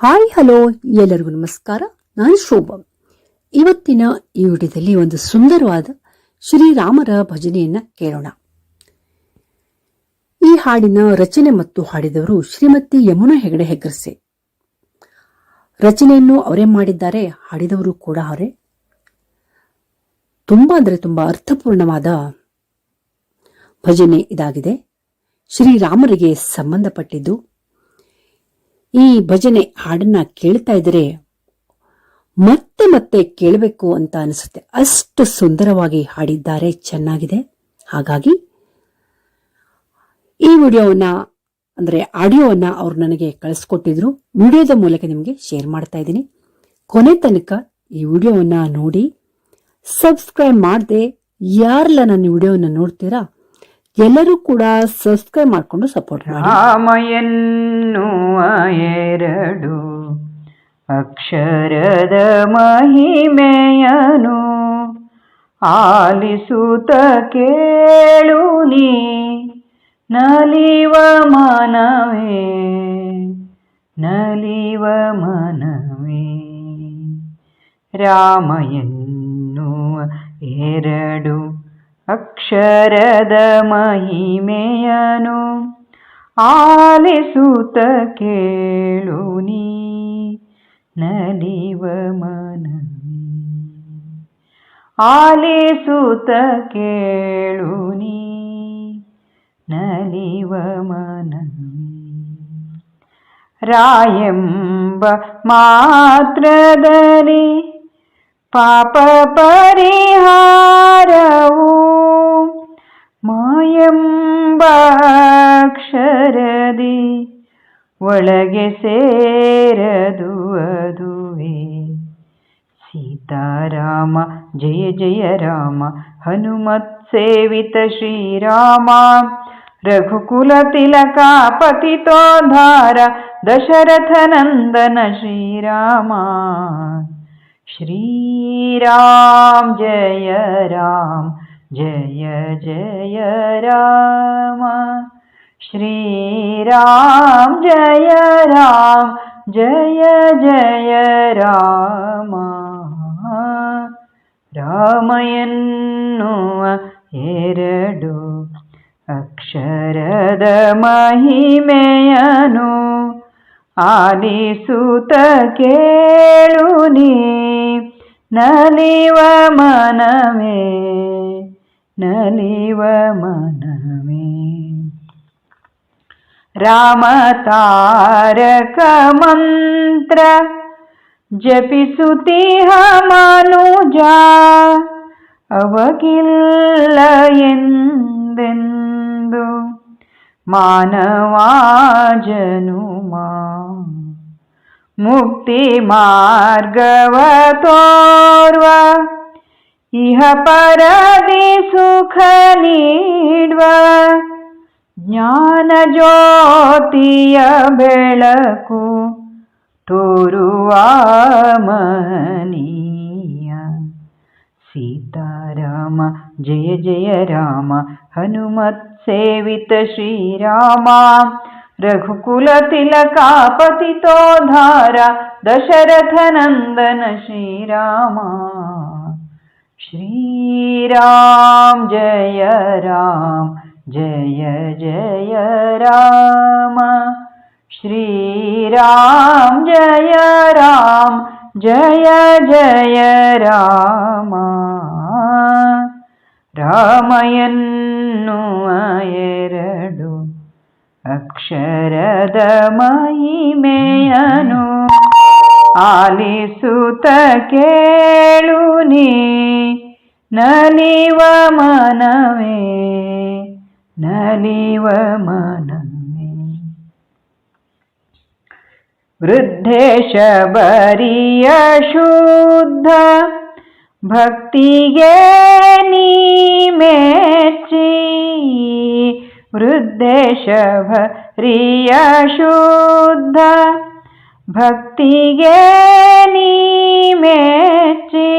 Hi, hello, ಎಲ್ಲರಿಗೂ ನಮಸ್ಕಾರ. ನಾನು ಶೋಭಾ. ಇವತ್ತಿನ ಈ ವಿಡಿಯೋದಲ್ಲಿ ಒಂದು ಸುಂದರವಾದ ಶ್ರೀರಾಮರ ಭಜನೆಯನ್ನ ಕೇಳೋಣ. ಈ ಹಾಡಿನ ರಚನೆ ಮತ್ತು ಹಾಡಿದವರು ಶ್ರೀಮತಿ ಯಮುನಾ ಹೆಗಡೆ ಹೆಗ್ಗರ್ಸೆ. ರಚನೆಯನ್ನು ಅವರೇ ಮಾಡಿದ್ದಾರೆ, ಹಾಡಿದವರು ಕೂಡ ಅವರೇ. ತುಂಬಾ ಅಂದರೆ ತುಂಬಾ ಅರ್ಥಪೂರ್ಣವಾದ ಭಜನೆ ಇದಾಗಿದೆ. ಶ್ರೀರಾಮರಿಗೆ ಸಂಬಂಧಪಟ್ಟಿದ್ದು ಈ ಭಜನೆ ಹಾಡನ್ನ ಕೇಳ್ತಾ ಇದ್ರೆ ಮತ್ತೆ ಮತ್ತೆ ಕೇಳಬೇಕು ಅಂತ ಅನಿಸುತ್ತೆ. ಅಷ್ಟು ಸುಂದರವಾಗಿ ಹಾಡಿದ್ದಾರೆ, ಚೆನ್ನಾಗಿದೆ. ಹಾಗಾಗಿ ಈ ವಿಡಿಯೋವನ್ನ, ಅಂದ್ರೆ ಆಡಿಯೋವನ್ನ ಅವ್ರು ನನಗೆ ಕಳಿಸ್ಕೊಟ್ಟಿದ್ರು. ವಿಡಿಯೋದ ಮೂಲಕ ನಿಮಗೆ ಶೇರ್ ಮಾಡ್ತಾ ಇದ್ದೀನಿ. ಕೊನೆ ತನಕ ಈ ವಿಡಿಯೋವನ್ನ ನೋಡಿ, ಸಬ್ಸ್ಕ್ರೈಬ್ ಮಾಡದೆ ಯಾರೆಲ್ಲ ನನ್ನ ವಿಡಿಯೋವನ್ನ ನೋಡ್ತೀರಾ ಎಲ್ಲರೂ ಕೂಡ ಸಬ್ಸ್ಕ್ರೈಬ್ ಮಾಡ್ಕೊಂಡು ಸಪೋರ್ಟ್ ಮಾಡಿ. ಎರಡು ಅಕ್ಷರದ ಮಹಿಮೆಯನು. ಆಲಿಸುತ್ತ ಕೇಳು ನೀ, ನಲಿವ ಮನವೇ ನಲಿವ ಮನವೇ. ರಾಮಯನ್ನುವ ಎರಡು ಅಕ್ಷರದ ಮಹಿಮೆಯನು ಆಲಿಸುತ್ತ ಕೇಳು ನೀ ನಲಿವ ಮನವೇ ಆಲಿಸುತ್ತ ಕೇಳು ನೀ ನಲಿವ ಮನವೇ ರಾಯೆಂಬ ಮಾತ್ರದಲ್ಲಿ ಪಾಪ ಪರಿಹಾರವು ಅಕ್ಷರದಿ ಒಳಗೆ ಸೇರದು ಅದುವೇ ಸೀತಾರಾಮ ಜಯ ಜಯ ರಾಮ ಹನುಮತ್ ಸೇವಿತ ಶ್ರೀರಾಮ ರಘುಕುಲ ತಿಲಕ ಪತಿತೋದ್ಧಾರ ದಶರಥ ನಂದನ ಶ್ರೀರಾಮ श्रीराम जय राम जय जय राम श्रीराम जय राम जय जय राम ರಾಮಯನ್ನುವ ಎರಡು ಅಕ್ಷರದ ಮಹಿಮೆಯನು ಆಲಿಸುತ್ತ ಕೇಳು ನೀ ನಲಿವ ಮನವೇ ನಲಿವ ಮನವೇ ರಾಮ ತಾರಕ ಮಂತ್ರ ಜಪಿಸುತ್ತಿಹ ಮನುಜ ಅವಗಿಲ್ಲ ಎಂದೆಂದು ಮಾನವ ಜನುಮ ಮುಕ್ತಿ ಮಾರ್ಗವ ತೋರ್ವ ಇಹ ಪರದಿ ಸುಖ ನೀಡುವ ಜ್ಞಾನ ಜ್ಯೋತಿಯ ಬೆಳಕು ತೋರುವ ಮನೀಯ ಸೀತಾರಾಮ ಜಯ ಜಯ ರಾಮ ಹನುಮತ್ ಸೇವಿತ ಶ್ರೀರಾಮ ರಘುಕುಲ ತಿಲಕ ಪತಿತೋದ್ಧಾರ ದಶರಥ ನಂದನ ಶ್ರೀರಾಮ ಶ್ರೀರಾಮ ಜಯ ರಾಮ ಜಯ ಜಯ ರಾಮ श्रीराम जय राम जय जय ರಾಮ ರಾಮಯನ್ನುವ ಎರಡು ಅಕ್ಷರದ ಮಹಿಮೆಯನು ಆಲಿಸುತ್ತ ಕೇಳು ನೀ ನಲಿವ ಮನವೇ न निन वृद्धेशभरि अशुद्ध भक्तिजेणी मे ची। वृद्धेशभरि अशुद्ध भक्तिजे नि चे।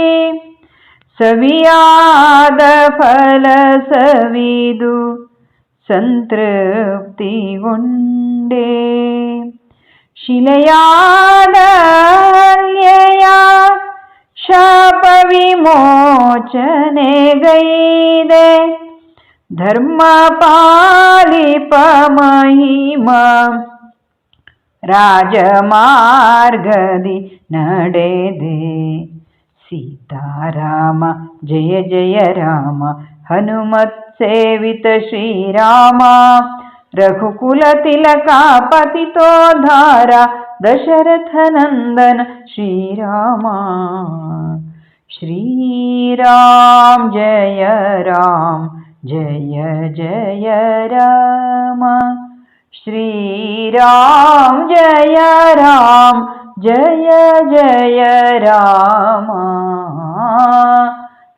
सवियादफलसविदु ನೀ ಮೆಚ್ಚಿ ಸವಿಯಾದ ಫಲ ಸವಿದು ಸಂತೃಪ್ತಿಗೊಂಡೇ ಶಿಲೆಯಾದಲ್ಯೆಯ ಶಾಪ ವಿಮೋಚನೆಗೈದೆ ಧರ್ಮ ಪಾಲಿಪ ಮಹಿಮಾ ರಾಜಮಾರ್ಗದಿ ನಡೆದೆ ಸೀತಾರಾಮ ಜಯ ಜಯ ರಾಮ ಹನುಮತ್ सेवित श्रीरामा। रघुकुलतिलका पतितो धारा दशरथनन्दन श्रीरामा। श्रीराम जय राम जय जय राम। श्रीराम जय राम जय जय राम।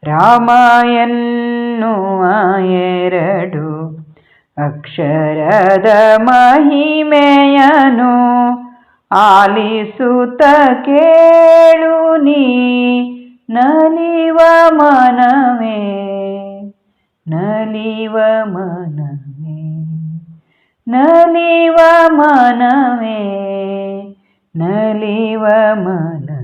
रामायण। ರಾಮಾಯನ್ನುವ ಎರಡು ಅಕ್ಷರದ ಮಹಿಮೆಯನು. ಆಲಿಸುತ್ತ ಕೇಳು ನೀ, ನಲಿವ ಮನವೇ ನಲಿವ ಮನವೇ ನಲಿವ ಮನವೇ ನಲಿವ ಮನವೇ.